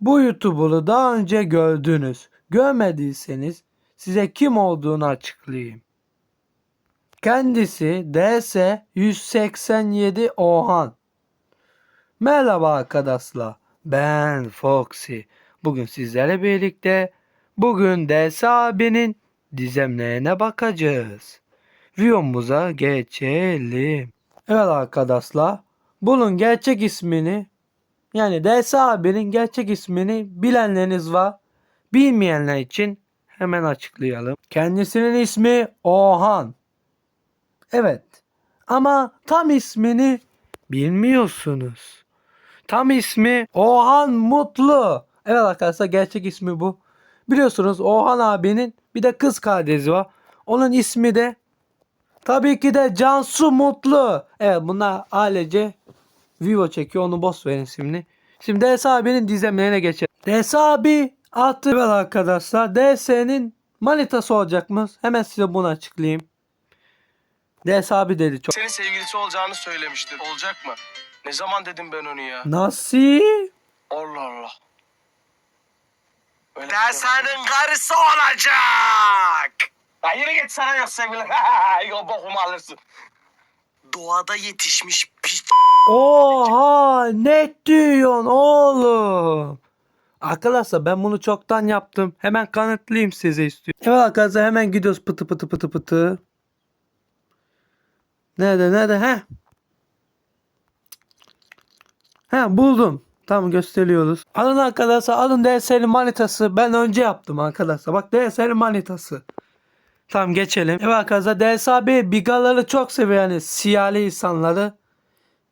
Bu YouTuber'ı daha önce gördünüz. Görmediyseniz size kim olduğunu açıklayayım. Kendisi DS 187 Ohan. Merhaba arkadaşlar. Ben Foxy. Bugün sizlerle birlikte bugün DS abinin dizemlerine bakacağız. Videomuza geçelim. Evet arkadaşlar. Bunun gerçek ismini yani DS abinin gerçek ismini bilenleriniz var. Bilmeyenler için hemen açıklayalım. Kendisinin ismi Ohan. Evet. Ama tam ismini bilmiyorsunuz. Tam ismi Ohan Mutlu. Evet arkadaşlar gerçek ismi bu. Biliyorsunuz Ohan abinin bir de kız kardeşi var. Onun ismi de tabii ki de Cansu Mutlu. Evet bunlar ailece Vivo çekiyor. Onu boş verin şimdi. Şimdi DS abinin dizemlerine geçelim. DS abi artık evet arkadaşlar DS'nin manitası olacakmış. Hemen size bunu açıklayayım. DS abi dedi çok. Senin sevgilisi olacağını söylemişti. Olacak mı? Ne zaman dedim ben onu ya? Nasıl? Allah Allah. Öyle ben senin karısı olacak. Ya yürü git sana yok sevgili. Yok bokumu alırsın. Doğada yetişmiş piç. Oha ne diyorsun oğlum? Arkadaşlar ben bunu çoktan yaptım. Hemen kanıtlayayım size istiyorum. Evet arkadaşlar hemen gidiyoruz pıtı pıtı pıtı pıtı. Nerede nerede he? He buldum. Tamam gösteriyoruz. Alın arkadaşlar alın DSL'in manitası. Ben önce yaptım arkadaşlar. Bak DSL'in manitası. Tamam geçelim. Evet arkadaşlar DS abi bigaları çok seviyor yani siyali insanları.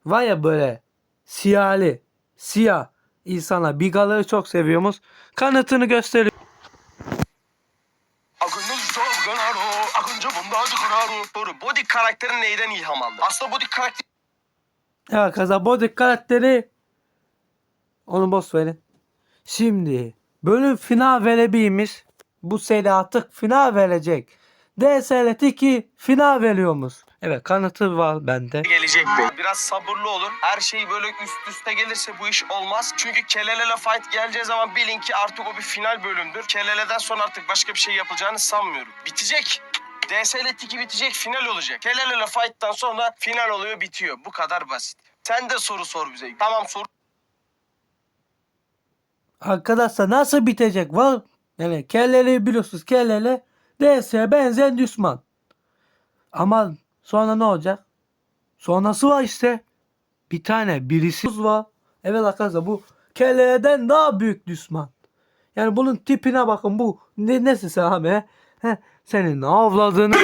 Var ya böyle siyali, siyah insanlar bigaları çok seviyormuş. Kanıtını gösteriyor. Body karakterin neyden ilham aldı? Aslında body karakter Evet arkadaşlar bu karakteri onu boş verin. Şimdi bölüm final verebilmiş. Bu seri artık final verecek. DSL 2 final veriyormuş. Evet kanıtı var bende. gelecek bey. Biraz sabırlı olun. Her şey böyle üst üste gelirse bu iş olmaz. Çünkü Kelele'le fight geleceği zaman bilin ki artık o bir final bölümdür. Kelele'den sonra artık başka bir şey yapılacağını sanmıyorum. Bitecek. DSL 2 bitecek final olacak. Kelele'le fight'tan sonra final oluyor bitiyor. Bu kadar basit. Sen de soru sor bize. Tamam sor. Arkadaşlar nasıl bitecek? Var yani kelleleri biliyorsunuz kellele DS'ye benzeyen düşman. Ama sonra ne olacak? Sonrası var işte. Bir tane birisi var. Evet arkadaşlar bu kelleden daha büyük düşman. Yani bunun tipine bakın bu. Ne, nesin sen abi? senin avladığını...